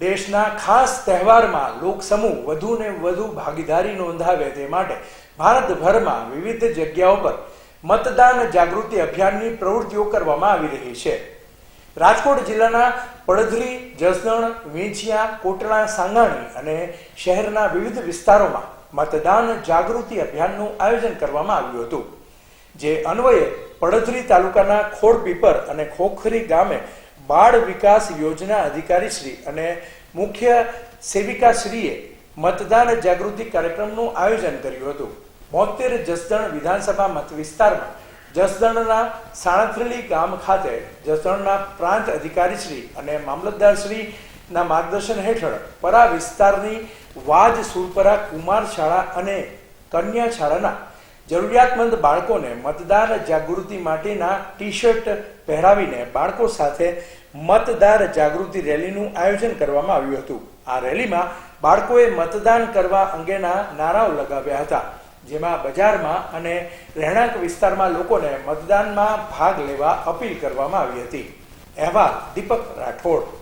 દેશના ખાસ તહેવારમાં લોકસમૂહ વધુને વધુ ભાગીદારી નોંધાવે તે માટે ભારતભરમાં વિવિધ જગ્યાઓ પર મતદાન જાગૃતિ અભિયાનની પ્રવૃત્તિઓ કરવામાં આવી રહી છે. રાજકોટ જિલ્લાના પડધરી જસદણ, વેંછિયા, કોટડા, સાંગાણી અને શહેરના વિવિધ વિસ્તારોમાં મતદાન જાગૃતિ અભિયાનનું આયોજન કરવામાં આવ્યું હતું. જે અન્વયે પડધરી તાલુકાના ખોડપીપર અને ખોખરી ગામે બાળ વિકાસ યોજના અધિકારી શ્રી અને મુખ્ય સેવિકા શ્રીએ મતદાન જાગૃતિ કાર્યક્રમનું આયોજન કર્યું હતું. બોતેર જસદણ વિધાનસભા મત વિસ્તારમાં જસદણના સાણથલી ગામ ખાતે જસદણના પ્રાંત અધિકારી શ્રી અને મામલતદાર શ્રીના માર્ગદર્શન હેઠળ પરા વિસ્તારની વાજ સુરપરા કુમાર શાળા અને કન્યા શાળાના જરૂરિયાતમંદ બાળકોને મતદાર જાગૃતિ માટેના ટી શર્ટ પહેરાવીને બાળકો સાથે મતદાર જાગૃતિ રેલીનું આયોજન કરવામાં આવ્યું હતું. આ રેલીમાં બાળકોએ મતદાન કરવા અંગેના નારાઓ લગાવ્યા હતા, જેમાં બજારમાં અને રહેણાંક વિસ્તારમાં લોકોને મતદાનમાં ભાગ લેવા અપીલ કરવામાં આવી હતી. અહેવાલ દીપક રાઠોડ.